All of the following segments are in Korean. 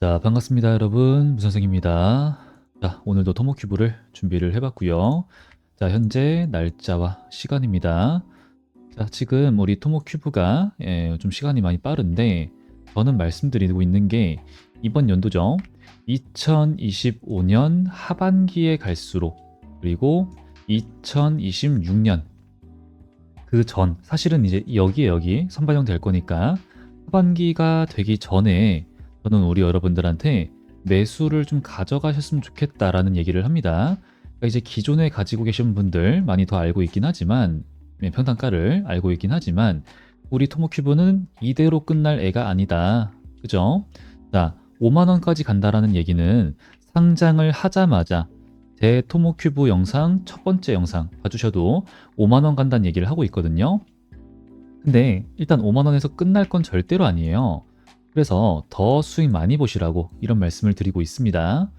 자, 반갑습니다, 여러분. 무선생입니다. 자, 오늘도 토모큐브를 준비를 해봤고요. 자, 현재 날짜와 시간입니다. 자, 지금 우리 토모큐브가 예, 좀 시간이 많이 빠른데 저는 말씀드리고 있는 게 이번 연도죠. 2025년 하반기에 갈수록 그리고 2026년 그 전 사실은 이제 여기에 여기 선반영 될 거니까 하반기가 되기 전에 저는 우리 여러분들한테 매수를 좀 가져가셨으면 좋겠다라는 얘기를 합니다. 그러니까 이제 기존에 가지고 계신 분들 많이 더 알고 있긴 하지만 네, 평단가를 알고 있긴 하지만 우리 토모큐브는 이대로 끝날 애가 아니다. 그죠? 자, 5만 원까지 간다라는 얘기는 상장을 하자마자 제 토모큐브 영상 첫 번째 영상 봐주셔도 5만 원 간다는 얘기를 하고 있거든요. 근데 일단 5만 원에서 끝날 건 절대로 아니에요. 그래서 더 수익 많이 보시라고 이런 말씀을 드리고 있습니다.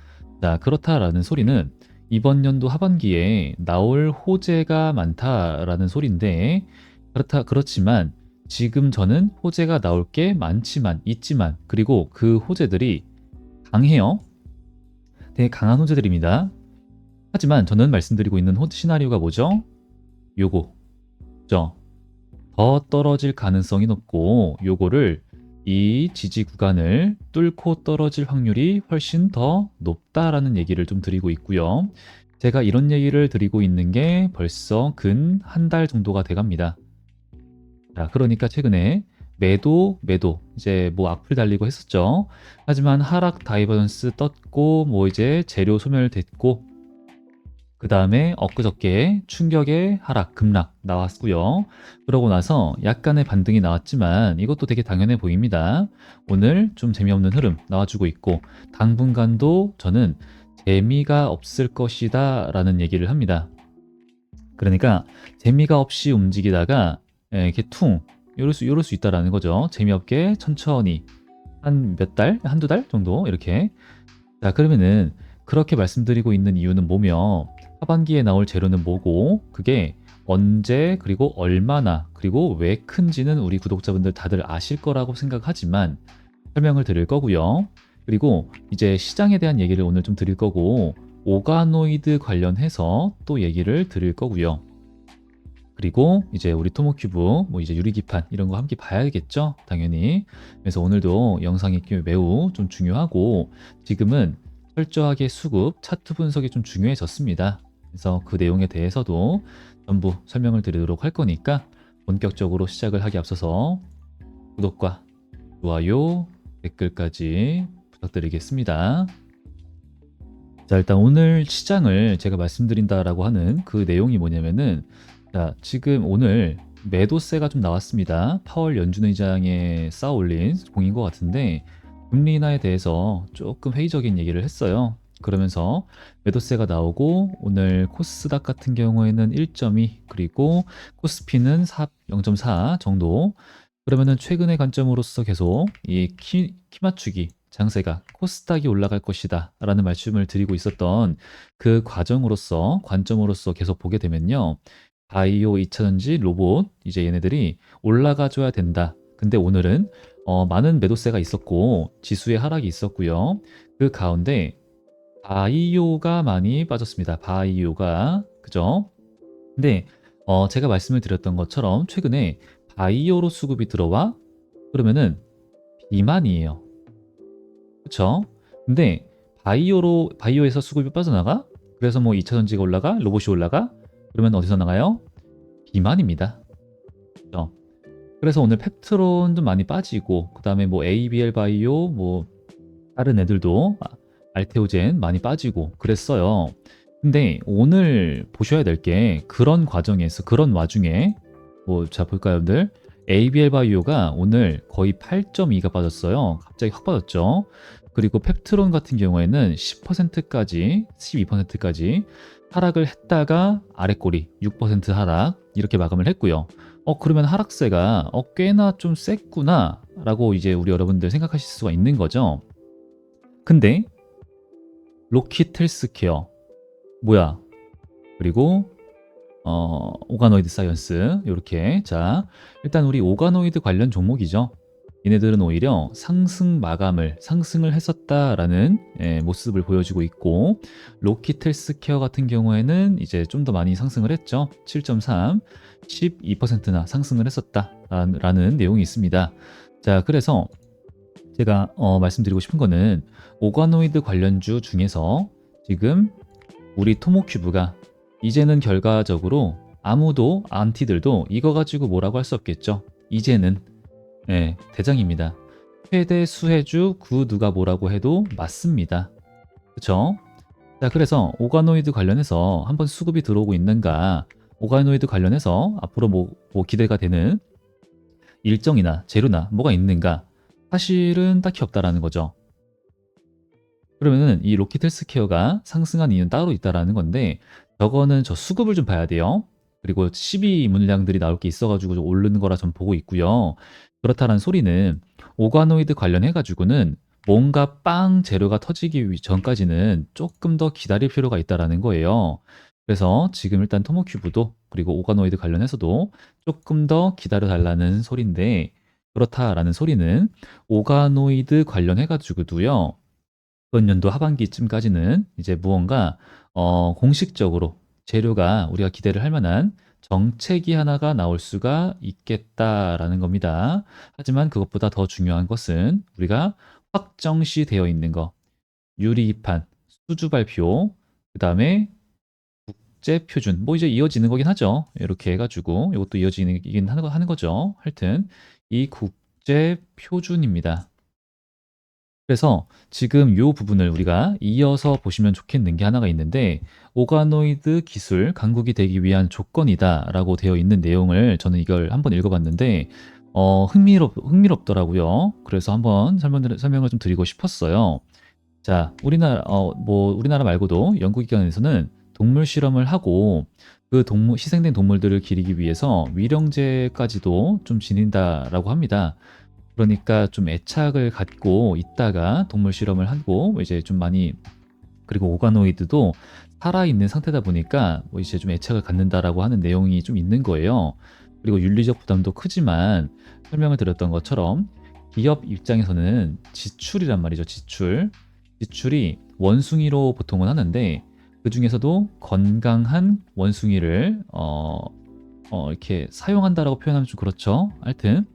자, 그렇다라는 소리는 이번 연도 하반기에 나올 호재가 많다라는 소리인데 그렇다 그렇지만 지금 저는 호재가 나올 게 많지만 있지만 그리고 그 호재들이 강해요. 되게 강한 호재들입니다. 하지만 저는 말씀드리고 있는 호 시나리오가 뭐죠? 요거. 죠. 더 떨어질 가능성이 높고 요거를 이 지지 구간을 뚫고 떨어질 확률이 훨씬 더 높다라는 얘기를 좀 드리고 있고요. 제가 이런 얘기를 드리고 있는 게 벌써 근 한 달 정도가 돼 갑니다. 자, 그러니까 최근에 매도, 매도, 이제 뭐 악플 달리고 했었죠. 하지만 하락 다이버전스 떴고, 뭐 이제 재료 소멸됐고, 그 다음에 엊그저께 충격의 하락, 급락 나왔고요. 그러고 나서 약간의 반등이 나왔지만 이것도 되게 당연해 보입니다. 오늘 좀 재미없는 흐름 나와주고 있고 당분간도 저는 재미가 없을 것이다 라는 얘기를 합니다. 그러니까 재미가 없이 움직이다가 예, 이렇게 퉁 이럴 수, 이럴 수 있다라는 거죠. 재미없게 천천히 한 몇 달, 한두 달 정도 이렇게 자 그러면은 그렇게 말씀드리고 있는 이유는 뭐며 하반기에 나올 재료는 뭐고 그게 언제 그리고 얼마나 그리고 왜 큰지는 우리 구독자분들 다들 아실 거라고 생각하지만 설명을 드릴 거고요. 그리고 이제 시장에 대한 얘기를 오늘 좀 드릴 거고 오가노이드 관련해서 또 얘기를 드릴 거고요. 그리고 이제 우리 토모큐브 뭐 이제 유리기판 이런 거 함께 봐야겠죠 당연히 그래서 오늘도 영상이 매우 좀 중요하고 지금은 철저하게 수급 차트 분석이 좀 중요해졌습니다 그래서 그 내용에 대해서도 전부 설명을 드리도록 할 거니까 본격적으로 시작을 하기 앞서서 구독과 좋아요, 댓글까지 부탁드리겠습니다. 자, 일단 오늘 시장을 제가 말씀드린다라고 하는 그 내용이 뭐냐면은 자, 지금 오늘 매도세가 좀 나왔습니다. 파월 연준 의장에 쌓아 올린 공인 것 같은데 금리 인하에 대해서 조금 회의적인 얘기를 했어요. 그러면서 매도세가 나오고 오늘 코스닥 같은 경우에는 1.2 그리고 코스피는 0.4 정도. 그러면은 최근의 관점으로서 계속 이 키, 키 맞추기 장세가 코스닥이 올라갈 것이다 라는 말씀을 드리고 있었던 그 과정으로서 관점으로서 계속 보게 되면요. 바이오 2차전지 로봇 이제 얘네들이 올라가 줘야 된다. 근데 오늘은 어, 많은 매도세가 있었고 지수의 하락이 있었고요. 그 가운데 바이오가 많이 빠졌습니다. 바이오가 그죠? 근데 어, 제가 말씀을 드렸던 것처럼 최근에 바이오로 수급이 들어와 그러면은 비만이에요. 그쵸? 근데 바이오로 바이오에서 수급이 빠져나가? 그래서 뭐 2차 전지가 올라가? 로봇이 올라가? 그러면 어디서 나가요? 비만입니다. 그죠? 그래서 오늘 펩트론 좀 많이 빠지고 그 다음에 뭐 ABL 바이오 뭐 다른 애들도 알테오젠 많이 빠지고 그랬어요. 근데 오늘 보셔야 될 게 그런 과정에서 그런 와중에 뭐 자 볼까요, 여러분들? ABL 바이오가 오늘 거의 8.2가 빠졌어요. 갑자기 확 빠졌죠. 그리고 펩트론 같은 경우에는 10%까지 12%까지 하락을 했다가 아래 꼬리 6% 하락 이렇게 마감을 했고요. 어 그러면 하락세가 어 꽤나 좀 셌구나라고 이제 우리 여러분들 생각하실 수가 있는 거죠. 근데 로킷 헬스케어. 뭐야? 그리고 어, 오가노이드 사이언스. 이렇게. 자 일단 우리 오가노이드 관련 종목이죠. 얘네들은 오히려 상승 마감을 상승을 했었다라는 예, 모습을 보여주고 있고 로킷 헬스케어 같은 경우에는 이제 좀 더 많이 상승을 했죠. 7.3, 12%나 상승을 했었다라는 내용이 있습니다. 자, 그래서 제가 어, 말씀드리고 싶은 거는 오가노이드 관련주 중에서 지금 우리 토모큐브가 이제는 결과적으로 아무도 안티들도 이거 가지고 뭐라고 할 수 없겠죠. 이제는 예, 대장입니다. 최대 수혜주 그 누가 뭐라고 해도 맞습니다. 그쵸? 자, 그래서 오가노이드 관련해서 한번 수급이 들어오고 있는가, 오가노이드 관련해서 앞으로 뭐, 뭐 기대가 되는 일정이나 재료나 뭐가 있는가, 사실은 딱히 없다라는 거죠. 그러면은 이 로켓 헬스케어가 상승한 이유는 따로 있다라는 건데, 저거는 저 수급을 좀 봐야 돼요. 그리고 12 물량들이 나올 게 있어가지고 좀 오르는 거라 전 보고 있고요. 그렇다는 소리는 오가노이드 관련해가지고는 뭔가 빵 재료가 터지기 위- 전까지는 조금 더 기다릴 필요가 있다라는 거예요. 그래서 지금 일단 토모큐브도 그리고 오가노이드 관련해서도 조금 더 기다려 달라는 소리인데 그렇다라는 소리는 오가노이드 관련해가지고도요. 이번 연도 하반기쯤까지는 이제 무언가 어, 공식적으로 재료가 우리가 기대를 할 만한 정책이 하나가 나올 수가 있겠다라는 겁니다. 하지만 그것보다 더 중요한 것은 우리가 확정시 되어 있는 거, 유리입한, 수주 발표, 그 다음에 국제 표준, 뭐 이제 이어지는 거긴 하죠. 이렇게 해가지고 이것도 이어지긴 하는 거- 하는 거죠. 하여튼 이 국제 표준입니다. 그래서 지금 이 부분을 우리가 이어서 보시면 좋겠는 게 하나가 있는데 오가노이드 기술 강국이 되기 위한 조건이다 라고 되어 있는 내용을 저는 이걸 한번 읽어봤는데 어, 흥미롭 흥미롭더라고요. 그래서 한번 설명 설명을 좀 드리고 싶었어요. 자, 우리나라 어, 뭐 우리나라 말고도 연구기관에서는 동물 실험을 하고 그 동물 희생된 동물들을 기리기 위해서 위령제까지도 좀 지닌다라고 합니다. 그러니까 좀 애착을 갖고 있다가 동물 실험을 하고 이제 좀 많이 그리고 오가노이드도 살아있는 상태다 보니까 뭐 이제 좀 애착을 갖는다라고 하는 내용이 좀 있는 거예요. 그리고 윤리적 부담도 크지만 설명을 드렸던 것처럼 기업 입장에서는 지출이란 말이죠. 지출. 지출이 원숭이로 보통은 하는데 그 중에서도 건강한 원숭이를 어, 어, 이렇게 사용한다라고 표현하면 좀 그렇죠. 하여튼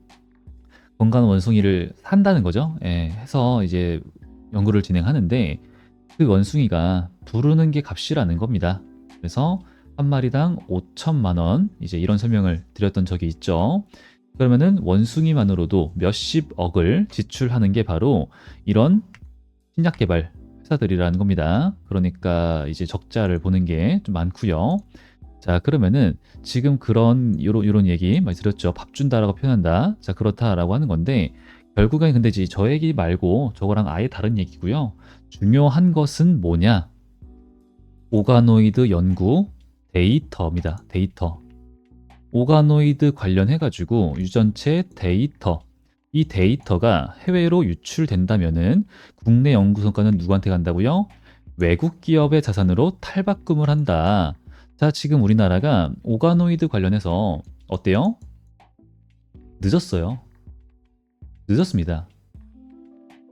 건강한 원숭이를 산다는 거죠. 예, 해서 이제 연구를 진행하는데 그 원숭이가 부르는 게 값이라는 겁니다. 그래서 한 마리당 5천만 원 이제 이런 설명을 드렸던 적이 있죠. 그러면은 원숭이만으로도 몇십억을 지출하는 게 바로 이런 신약 개발 회사들이라는 겁니다. 그러니까 이제 적자를 보는 게 좀 많고요. 자, 그러면은 지금 그런 요런 요런 얘기 많이 들었죠. 밥 준다라고 표현한다. 자, 그렇다라고 하는 건데 결국엔 근데 이제 저 얘기 말고 저거랑 아예 다른 얘기고요. 중요한 것은 뭐냐? 오가노이드 연구 데이터입니다. 데이터. 오가노이드 관련해 가지고 유전체 데이터. 이 데이터가 해외로 유출된다면은 국내 연구 성과는 누구한테 간다고요? 외국 기업의 자산으로 탈바꿈을 한다. 자, 지금 우리나라가 오가노이드 관련해서 어때요? 늦었어요. 늦었습니다.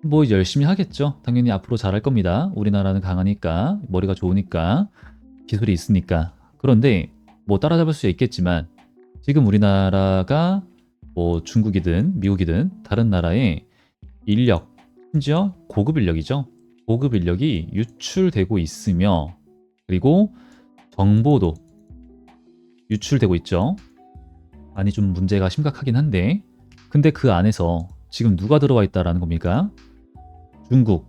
뭐 열심히 하겠죠. 당연히 앞으로 잘할 겁니다. 우리나라는 강하니까, 머리가 좋으니까, 기술이 있으니까. 그런데 뭐 따라잡을 수 있겠지만 지금 우리나라가 뭐 중국이든 미국이든 다른 나라의 인력, 심지어 고급 인력이죠. 고급 인력이 유출되고 있으며 그리고 정보도 유출되고 있죠. 많이 좀 문제가 심각하긴 한데 근데 그 안에서 지금 누가 들어와 있다라는 겁니까? 중국.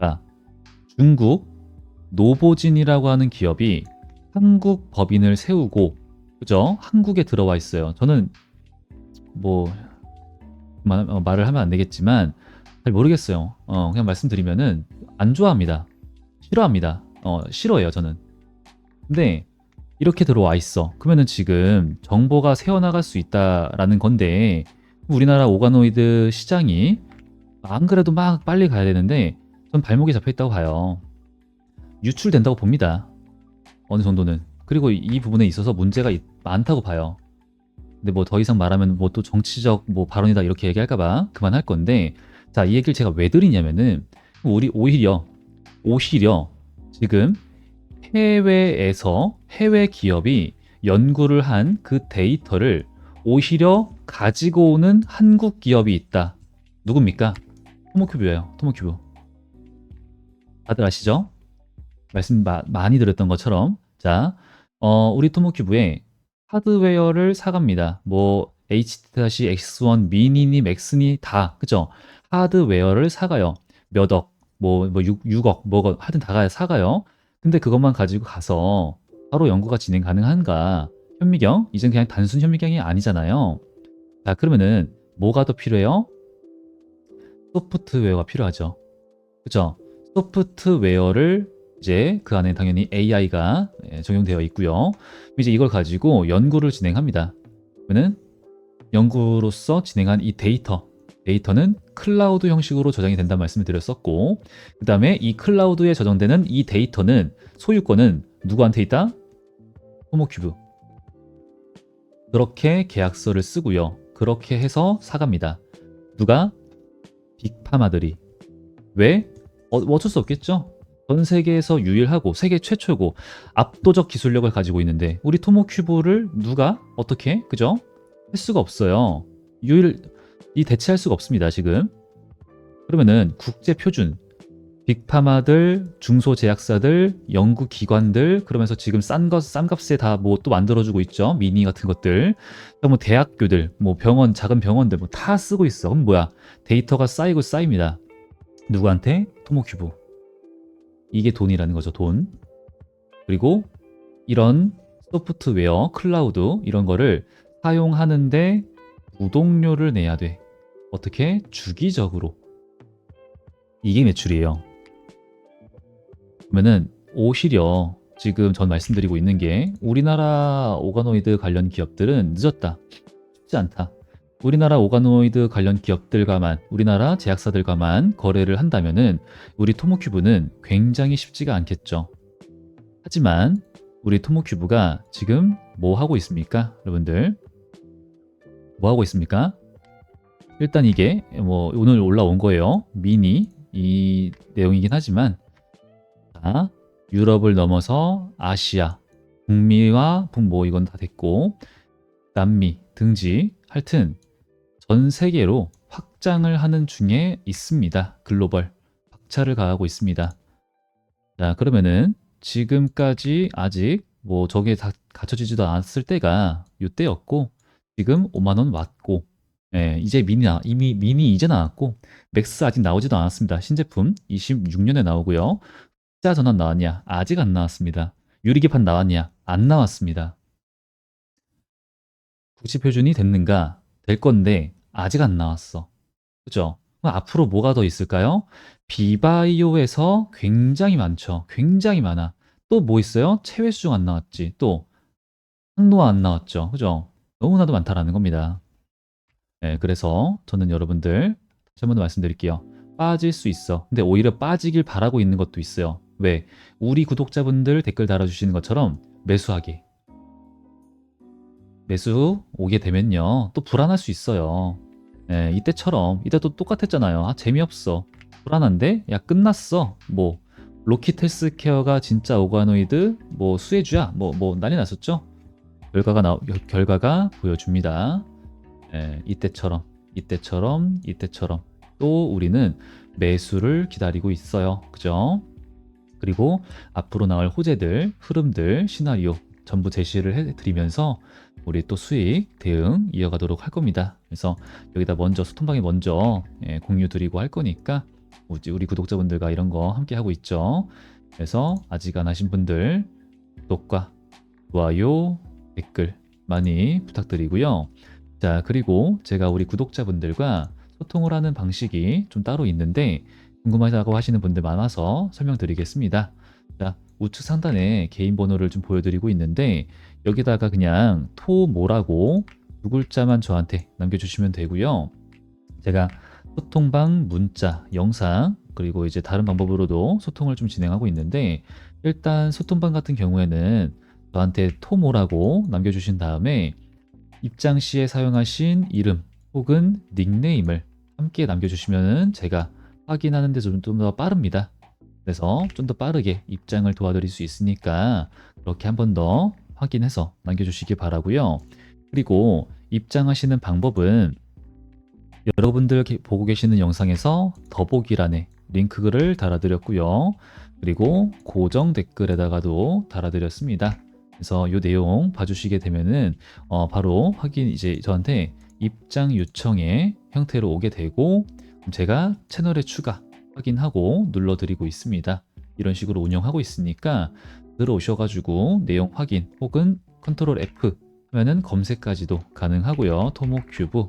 자, 중국 노보진이라고 하는 기업이 한국 법인을 세우고 그죠? 한국에 들어와 있어요. 저는 뭐 말, 어, 말을 하면 안 되겠지만 잘 모르겠어요. 어, 그냥 말씀드리면은 안 좋아합니다. 싫어합니다. 어, 싫어해요, 저는. 근데 이렇게 들어와 있어. 그러면은 지금 정보가 새어나갈 수 있다라는 건데 우리나라 오가노이드 시장이 안 그래도 막 빨리 가야 되는데 전 발목이 잡혀 있다고 봐요. 유출된다고 봅니다. 어느 정도는. 그리고 이 부분에 있어서 문제가 있- 많다고 봐요. 근데 뭐 더 이상 말하면 뭐 또 정치적 뭐 발언이다 이렇게 얘기할까봐 그만할 건데 자 이 얘기를 제가 왜 드리냐면은 우리 오히려 오히려 지금 해외에서 해외 기업이 연구를 한 그 데이터를 오히려 가지고 오는 한국 기업이 있다. 누굽니까? 토모큐브예요. 토모큐브. 다들 아시죠? 말씀 마- 많이 들었던 것처럼 자, 어, 우리 토모큐브에 하드웨어를 사갑니다. 뭐 HT-X1 미니니 맥스니 다 그죠? 하드웨어를 사가요. 몇 억, 뭐, 뭐 6, 6억, 뭐 하여튼 다 가요, 사가요. 근데 그것만 가지고 가서 바로 연구가 진행 가능한가? 현미경? 이젠 그냥 단순 현미경이 아니잖아요. 자, 그러면은 뭐가 더 필요해요? 소프트웨어가 필요하죠. 그죠? 소프트웨어를 이제 그 안에 당연히 AI가 적용되어 있고요. 이제 이걸 가지고 연구를 진행합니다. 그러면은 연구로서 진행한 이 데이터, 데이터는 클라우드 형식으로 저장이 된다는 말씀을 드렸었고, 그 다음에 이 클라우드에 저장되는 이 데이터는 소유권은 누구한테 있다? 호모큐브. 그렇게 계약서를 쓰고요. 그렇게 해서 사갑니다. 누가? 빅파마들이. 왜? 어, 어쩔 수 없겠죠. 전 세계에서 유일하고 세계 최초고 압도적 기술력을 가지고 있는데 우리 토모큐브를 누가 어떻게 그죠? 할 수가 없어요. 유일 이 대체할 수가 없습니다 지금. 그러면은 국제 표준 빅파마들, 중소제약사들, 연구기관들 그러면서 지금 싼 것 싼 값에 다 뭐 또 만들어주고 있죠 미니 같은 것들. 뭐 대학교들, 뭐 병원 작은 병원들 뭐 다 쓰고 있어. 그럼 뭐야? 데이터가 쌓이고 쌓입니다. 누구한테? 토모큐브. 이게 돈이라는 거죠, 돈. 그리고 이런 소프트웨어, 클라우드 이런 거를 사용하는데 구독료를 내야 돼. 어떻게? 주기적으로. 이게 매출이에요. 그러면은 오히려 지금 전 말씀드리고 있는 게 우리나라 오가노이드 관련 기업들은 늦었다. 쉽지 않다. 우리나라 오가노이드 관련 기업들과만 우리나라 제약사들과만 거래를 한다면은 우리 토모큐브는 굉장히 쉽지가 않겠죠. 하지만 우리 토모큐브가 지금 뭐 하고 있습니까? 여러분들 뭐 하고 있습니까? 일단 이게 뭐 오늘 올라온 거예요. 미니 이 내용이긴 하지만 자, 유럽을 넘어서 아시아, 북미와 북뭐 이건 다 됐고 남미, 등지 하여튼 전 세계로 확장을 하는 중에 있습니다. 글로벌 박차를 가하고 있습니다. 자 그러면은 지금까지 아직 뭐 저게 다 갖춰지지도 않았을 때가 이때였고 지금 5만 원 왔고 예, 이제 미니 나, 이미 미니 이제 나왔고 맥스 아직 나오지도 않았습니다. 신제품 26년에 나오고요. 흑자 전환 나왔냐? 아직 안 나왔습니다. 유리기판 나왔냐? 안 나왔습니다. 국지 표준이 됐는가? 될 건데 아직 안 나왔어. 그죠? 앞으로 뭐가 더 있을까요? 비바이오에서 굉장히 많죠. 굉장히 많아. 또 뭐 있어요? 체외 수중 안 나왔지. 또 항노화 안 나왔죠. 그죠? 너무나도 많다라는 겁니다. 네, 그래서 저는 여러분들 다시 한번더 말씀드릴게요. 빠질 수 있어. 근데 오히려 빠지길 바라고 있는 것도 있어요. 왜? 우리 구독자분들 댓글 달아주시는 것처럼 매수하게. 매수 오게 되면요. 또 불안할 수 있어요. 네, 이때처럼. 이때 또 똑같았잖아요. 아, 재미없어. 불안한데? 야, 끝났어. 뭐, 로킷 헬스케어가 진짜 오가노이드, 뭐, 수혜주야. 뭐, 뭐, 난리 났었죠? 결과가 나, 결과가 보여줍니다. 예, 이때처럼, 이때처럼, 이때처럼 또 우리는 매수를 기다리고 있어요. 그죠? 그리고 앞으로 나올 호재들, 흐름들, 시나리오 전부 제시를 해드리면서 우리 또 수익 대응 이어가도록 할 겁니다. 그래서 여기다 먼저 소통방에 먼저 예, 공유 드리고 할 거니까 우리 구독자분들과 이런 거 함께 하고 있죠. 그래서 아직 안 하신 분들 구독과 좋아요, 댓글 많이 부탁드리고요. 자, 그리고 제가 우리 구독자분들과 소통을 하는 방식이 좀 따로 있는데 궁금하다고 하시는 분들 많아서 설명드리겠습니다. 자, 우측 상단에 개인 번호를 좀 보여드리고 있는데 여기다가 그냥 토모라고 두 글자만 저한테 남겨주시면 되고요. 제가 소통방 문자, 영상 그리고 이제 다른 방법으로도 소통을 좀 진행하고 있는데 일단 소통방 같은 경우에는 저한테 토모라고 남겨주신 다음에 입장 시에 사용하신 이름 혹은 닉네임을 함께 남겨주시면 제가 확인하는 데 좀 더 빠릅니다. 그래서 좀 더 빠르게 입장을 도와드릴 수 있으니까 그렇게 한 번 더 확인해서 남겨주시기 바라고요. 그리고 입장하시는 방법은 여러분들 게- 보고 계시는 영상에서 더보기란에 링크글을 달아드렸고요. 그리고 고정 댓글에다가도 달아드렸습니다. 그래서 이 내용 봐주시게 되면은 어, 바로 확인 이제 저한테 입장 요청의 형태로 오게 되고 제가 채널에 추가 확인하고 눌러드리고 있습니다. 이런 식으로 운영하고 있으니까 들어오셔가지고 내용 확인 혹은 컨트롤 F 하면은 검색까지도 가능하고요. 토모큐브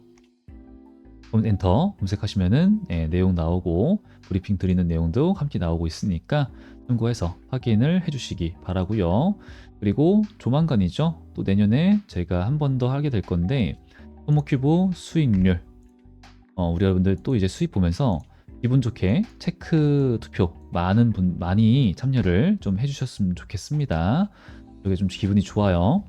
엔터 검색하시면은 예, 내용 나오고 브리핑 드리는 내용도 함께 나오고 있으니까 참고해서 확인을 해주시기 바라고요. 그리고 조만간이죠. 또 내년에 제가 한 번 더 하게 될 건데 토모큐브 수익률 어, 우리 여러분들 또 이제 수익 보면서 기분 좋게 체크 투표 많은 분 많이 참여를 좀 해주셨으면 좋겠습니다. 그게 좀 기분이 좋아요.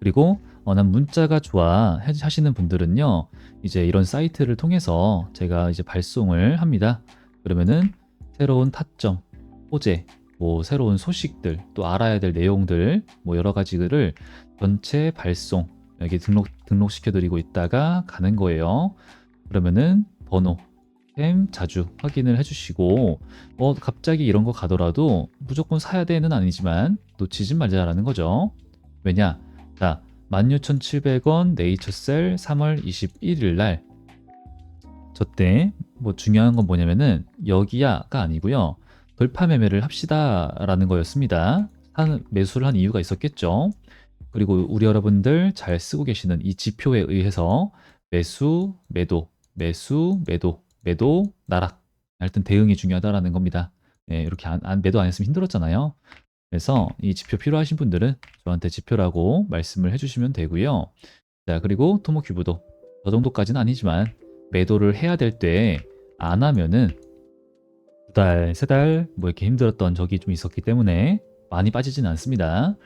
그리고 어, 난 문자가 좋아 해- 하시는 분들은요 이제 이런 사이트를 통해서 제가 이제 발송을 합니다. 그러면은 새로운 타점, 호재, 뭐 새로운 소식들, 또 알아야 될 내용들, 뭐 여러 가지들을 전체 발송 여기 등록 등록시켜 드리고 있다가 가는 거예요. 그러면은 번호, 템 자주 확인을 해주시고 어 갑자기 이런 거 가더라도 무조건 사야 되는 아니지만 놓치지 말자라는 거죠. 왜냐? 자 16,700원 네이처셀 3월 21일 날 저때 뭐 중요한 건 뭐냐면은 여기야가 아니고요. 돌파 매매를 합시다라는 거였습니다. 한 매수를 한 이유가 있었겠죠. 그리고 우리 여러분들 잘 쓰고 계시는 이 지표에 의해서 매수, 매도, 매수, 매도, 매도, 나락. 하여튼 대응이 중요하다라는 겁니다. 네, 이렇게 안, 안- 매도 안 했으면 힘들었잖아요. 그래서 이 지표 필요하신 분들은 저한테 지표라고 말씀을 해주시면 되고요. 자, 그리고 토모큐브도 저 정도까지는 아니지만 매도를 해야 될 때 안 하면은 두 달, 세 달 뭐 이렇게 힘들었던 적이 좀 있었기 때문에 많이 빠지진 않습니다.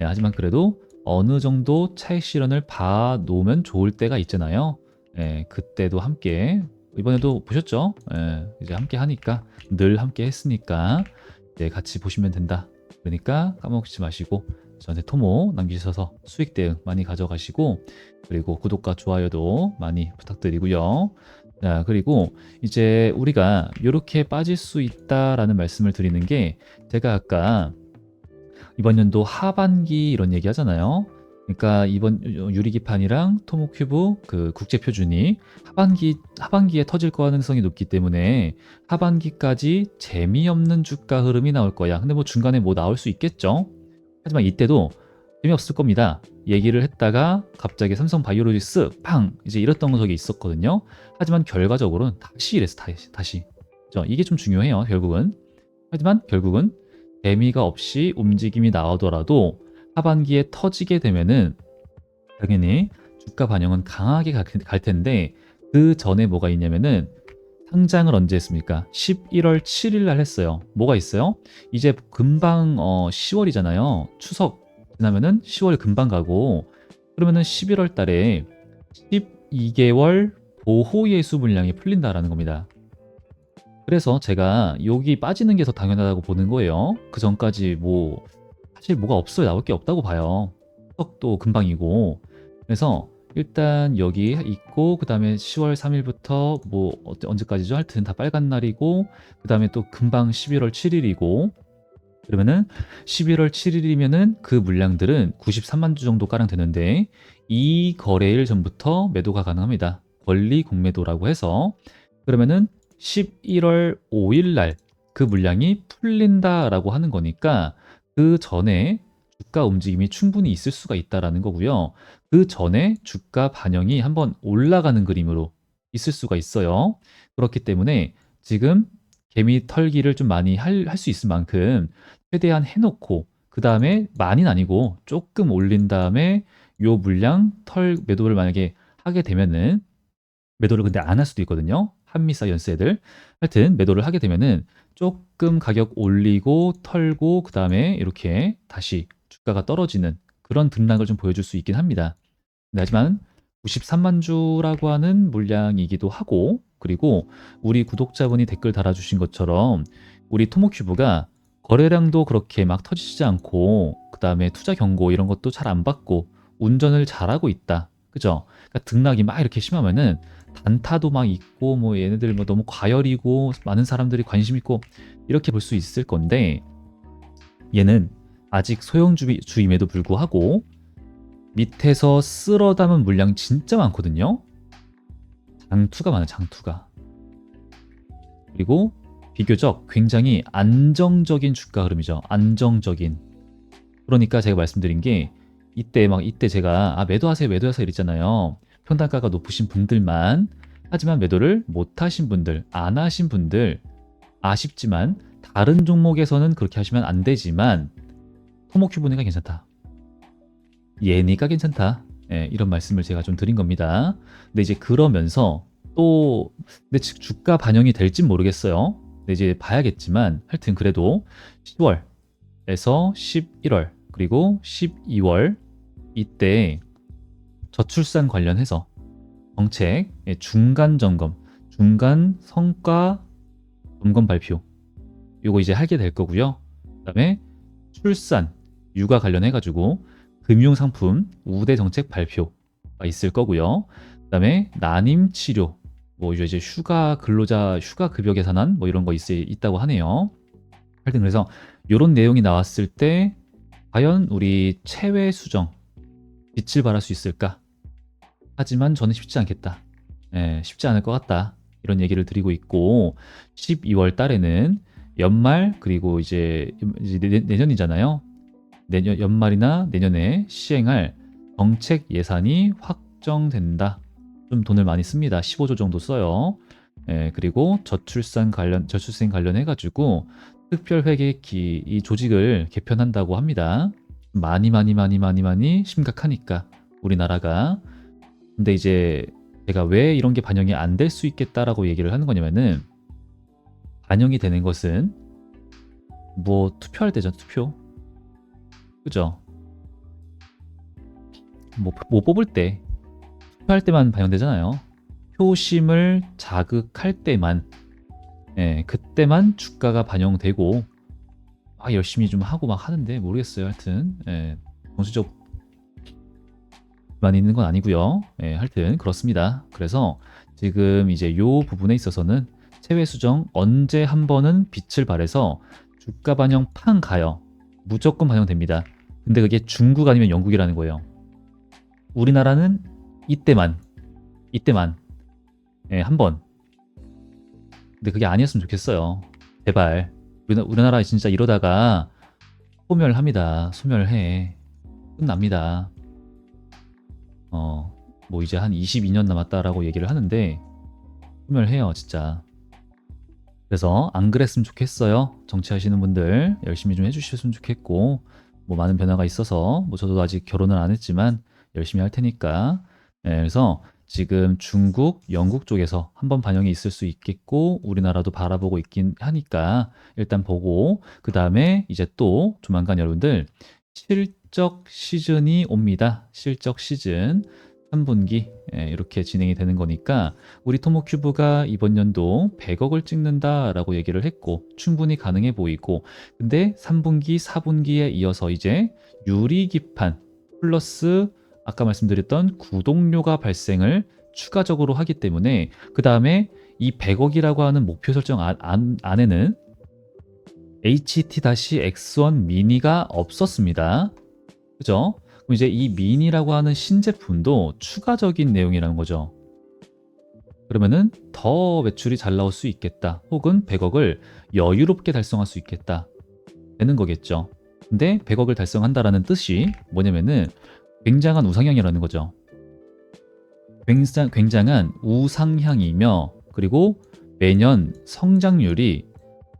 네, 하지만 그래도 어느 정도 차익 실현을 봐 놓으면 좋을 때가 있잖아요. 예, 그때도 함께 이번에도 보셨죠? 예, 이제 함께 하니까 늘 함께 했으니까 이제 같이 보시면 된다. 그러니까 까먹지 마시고 저한테 토모 남기셔서 수익 대응 많이 가져가시고 그리고 구독과 좋아요도 많이 부탁드리고요. 자, 그리고 이제 우리가 이렇게 빠질 수 있다라는 말씀을 드리는 게 제가 아까 이번 연도 하반기 이런 얘기 하잖아요. 그러니까 이번 유리기판이랑 토모큐브 그 국제 표준이 하반기 하반기에 터질 가능성이 높기 때문에 하반기까지 재미없는 주가 흐름이 나올 거야. 근데 뭐 중간에 뭐 나올 수 있겠죠. 하지만 이때도 재미없을 겁니다. 얘기를 했다가 갑자기 삼성 바이오로직스 팡 이제 이랬던 적이 있었거든요. 하지만 결과적으로는 다시 이랬어 다시 다시. 저 이게 좀 중요해요. 결국은. 하지만 결국은 재미가 없이 움직임이 나오더라도 하반기에 터지게 되면은 당연히 주가 반영은 강하게 갈- 갈 텐데 그 전에 뭐가 있냐면은 상장을 언제 했습니까? 11월 7일 날 했어요. 뭐가 있어요? 이제 금방 어 10월이잖아요. 추석 지나면은 10월 금방 가고 그러면은 11월 달에 12개월 보호 예수 물량이 풀린다라는 겁니다. 그래서 제가 여기 빠지는 게 더 당연하다고 보는 거예요. 그 전까지 뭐 사실 뭐가 없어요. 나올 게 없다고 봐요. 추석도 금방이고. 그래서 일단 여기 있고 그 다음에 10월 3일부터 뭐 어- 언제까지죠? 하여튼 다 빨간 날이고 그 다음에 또 금방 11월 7일이고 그러면은 11월 7일이면은 그 물량들은 93만 주 정도 가량 되는데 이 거래일 전부터 매도가 가능합니다. 권리 공매도라고 해서 그러면은 11월 5일 날 그 물량이 풀린다라고 하는 거니까 그 전에 주가 움직임이 충분히 있을 수가 있다라는 거고요. 그 전에 주가 반영이 한번 올라가는 그림으로 있을 수가 있어요. 그렇기 때문에 지금 개미 털기를 좀 많이 할 수 있을 만큼 최대한 해놓고 그 다음에 많이는 아니고 조금 올린 다음에 요 물량 털 매도를 만약에 하게 되면은 매도를 근데 안 할 수도 있거든요. 한미사 연세들 하여튼 매도를 하게 되면은 조금 가격 올리고 털고 그 다음에 이렇게 다시 주가가 떨어지는 그런 등락을 좀 보여줄 수 있긴 합니다. 네, 하지만 93만 주라고 하는 물량이기도 하고 그리고 우리 구독자분이 댓글 달아주신 것처럼 우리 토모큐브가 거래량도 그렇게 막 터지지 않고 그 다음에 투자 경고 이런 것도 잘 안 받고 운전을 잘하고 있다. 그죠? 그러니까 등락이 막 이렇게 심하면은 단타도 막 있고 뭐 얘네들 뭐 너무 과열이고 많은 사람들이 관심 있고 이렇게 볼 수 있을 건데 얘는 아직 소형주임에도 불구하고 밑에서 쓸어 담은 물량이 진짜 많거든요. 장투가 많아요, 장투가. 그리고 비교적 굉장히 안정적인 주가 흐름이죠. 안정적인. 그러니까 제가 말씀드린 게 이때 막 이때 제가 아 매도하세요, 매도하세요 이랬잖아요. 평단가가 높으신 분들만 하지만 매도를 못 하신 분들, 안 하신 분들 아쉽지만 다른 종목에서는 그렇게 하시면 안 되지만 토모큐브니까 괜찮다. 얘니까 괜찮다. 예, 이런 말씀을 제가 좀 드린 겁니다. 근데 이제 그러면서 또 주- 주가 반영이 될진 모르겠어요. 근데 이제 봐야겠지만 하여튼 그래도 10월에서 11월 그리고 12월 이때 저출산 관련해서 정책 예, 중간 점검, 중간 성과 점검 발표 요거 이제 하게 될 거고요. 그다음에 출산, 육아 관련해 가지고 금융 상품 우대 정책 발표가 있을 거고요. 그다음에 난임 치료 뭐 이제 휴가 근로자 휴가 급여 계산안 뭐 이런 거 있, 있다고 하네요. 하여튼 그래서 이런 내용이 나왔을 때 과연 우리 체외 수정 빛을 발할 수 있을까? 하지만 저는 쉽지 않겠다. 예, 쉽지 않을 것 같다. 이런 얘기를 드리고 있고 12월 달에는 연말 그리고 이제, 이제 내- 내년이잖아요. 내년 연말이나 내년에 시행할 정책 예산이 확정된다. 좀 돈을 많이 씁니다. 15조 정도 써요. 예, 그리고 저출산 관련 저출생 관련해 가지고 특별회계기 이 조직을 개편한다고 합니다. 많이 많이 많이 많이 많이 심각하니까 우리나라가. 근데 이제 제가 왜 이런 게 반영이 안 될 수 있겠다라고 얘기를 하는 거냐면은 반영이 되는 것은 뭐 투표할 때죠 투표. 그죠? 뭐, 뭐 뽑을 때 투표할 때만 반영되잖아요. 표심을 자극할 때만. 예, 그때만 주가가 반영되고 막 열심히 좀 하고 막 하는데 모르겠어요 하여튼 예, 정치적 많이 있는 건 아니고요 예, 하여튼 그렇습니다 그래서 지금 이제 요 부분에 있어서는 체외 수정 언제 한 번은 빛을 발해서 주가 반영 팡 가요. 무조건 반영됩니다. 근데 그게 중국 아니면 영국이라는 거예요. 우리나라는 이때만, 이때만, 예, 한 번. 근데 그게 아니었으면 좋겠어요. 제발. 우리나, 우리나라 진짜 이러다가 소멸합니다. 소멸해. 끝납니다. 어, 뭐 이제 한 22년 남았다라고 얘기를 하는데, 소멸해요, 진짜. 그래서 안 그랬으면 좋겠어요. 정치하시는 분들 열심히 좀 해주셨으면 좋겠고 뭐 많은 변화가 있어서 뭐 저도 아직 결혼을 안 했지만 열심히 할 테니까 예, 그래서 지금 중국, 영국 쪽에서 한번 반영이 있을 수 있겠고 우리나라도 바라보고 있긴 하니까 일단 보고 그 다음에 이제 또 조만간 여러분들 실적 시즌이 옵니다. 실적 시즌 3분기 예, 이렇게 진행이 되는 거니까 우리 토모큐브가 이번 연도 100억을 찍는다라고 얘기를 했고 충분히 가능해 보이고 근데 3분기, 4분기에 이어서 이제 유리기판 플러스 아까 말씀드렸던 구독료가 발생을 추가적으로 하기 때문에 그 다음에 이 100억이라고 하는 목표 설정 안, 안, 안에는 HT-X1 미니가 없었습니다. 그죠? 그럼 이제 이 미니라고 하는 신제품도 추가적인 내용이라는 거죠. 그러면은 더 매출이 잘 나올 수 있겠다. 혹은 100억을 여유롭게 달성할 수 있겠다. 되는 거겠죠. 근데 100억을 달성한다라는 뜻이 뭐냐면은 굉장한 우상향이라는 거죠. 굉장, 굉장 한 우상향이며 그리고 매년 성장률이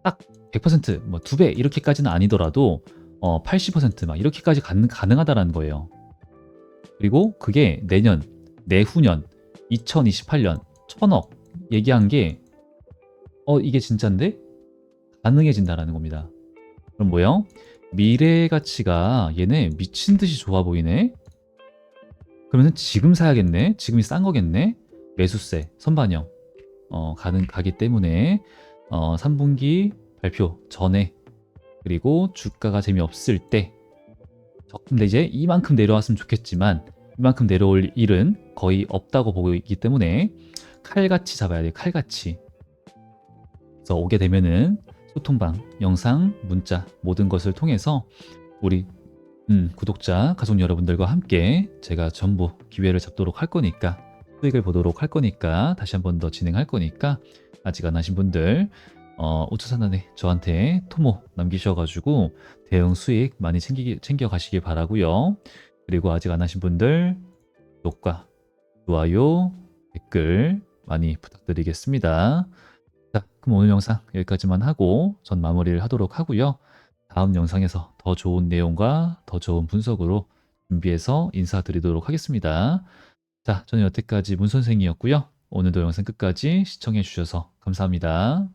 딱 100%, 뭐 2배 이렇게까지는 아니더라도 어, 80%막 이렇게까지 가능, 가능하다라는 거예요. 그리고 그게 내년, 내후년, 2028년, 천억 얘기한 게 어, 이게 진짠데? 가능해진다라는 겁니다. 그럼 뭐예요? 미래 가치가 얘네 미친 듯이 좋아 보이네? 그러면 지금 사야겠네. 지금이 싼 거겠네. 매수세, 선반영 어, 가는 가기 때문에 어, 3분기 발표 전에 그리고 주가가 재미없을 때 근데 이제 이만큼 내려왔으면 좋겠지만 이만큼 내려올 일은 거의 없다고 보고 있기 때문에 칼같이 잡아야 돼요. 칼같이. 그래서 오게 되면은 소통방, 영상, 문자 모든 것을 통해서 우리 음, 구독자, 가족 여러분들과 함께 제가 전부 기회를 잡도록 할 거니까 수익을 보도록 할 거니까 다시 한 번 더 진행할 거니까 아직 안 하신 분들 어, 5초 안에 저한테 토모 남기셔가지고 대응 수익 많이 챙기, 챙겨 가시길 바라고요. 그리고 아직 안 하신 분들 구독과 좋아요, 댓글 많이 부탁드리겠습니다. 자, 그럼 오늘 영상 여기까지만 하고 전 마무리를 하도록 하고요. 다음 영상에서 더 좋은 내용과 더 좋은 분석으로 준비해서 인사드리도록 하겠습니다. 자, 저는 여태까지 문 선생이었고요. 오늘도 영상 끝까지 시청해 주셔서 감사합니다.